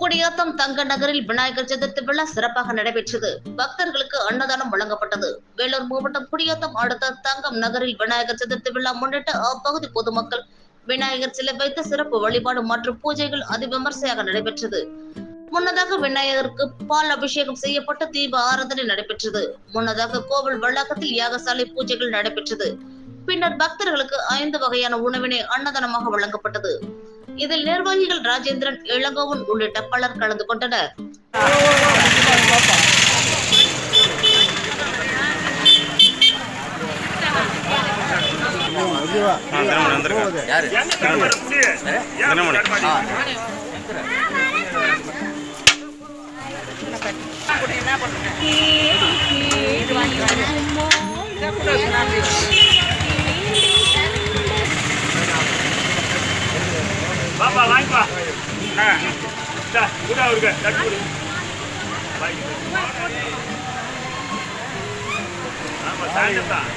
குடியாத்தம் தங்க நகரில் விநாயகர் சதுர்த்தி விழா சிறப்பாக நடைபெற்றது. பக்தர்களுக்கு அன்னதானம் வழங்கப்பட்டது. வேலூர் மாவட்டம் குடியாத்தம் அடுத்த தங்கம் நகரில் விநாயகர் சதுர்த்தி விழா முன்னிட்டு அப்பகுதி பொதுமக்கள் விநாயகர் சிலை வைத்து சிறப்பு வழிபாடு மற்றும் பூஜைகள் அதிவிமர்சையாக நடைபெற்றது. முன்னதாக விநாயகருக்கு பால் அபிஷேகம் செய்யப்பட்டு தீப ஆராதனை நடைபெற்றது. முன்னதாக கோவில் வளாகத்தில் யாகசாலை பூஜைகள் நடைபெற்றது. பின்னர் பக்தர்களுக்கு ஐந்து வகையான உணவினை அன்னதானமாக வழங்கப்பட்டது. இதில் நிர்வாகிகள் ராஜேந்திரன் இளங்கோவன் உள்ளிட்ட பலர் கலந்து கொண்டனர். என்ன பண்ணுங்க வாங்கிக்கலாம் ஆ கூட அவருக்கு தட்டு கொடு ஆமாம் சாயந்தரம் தான்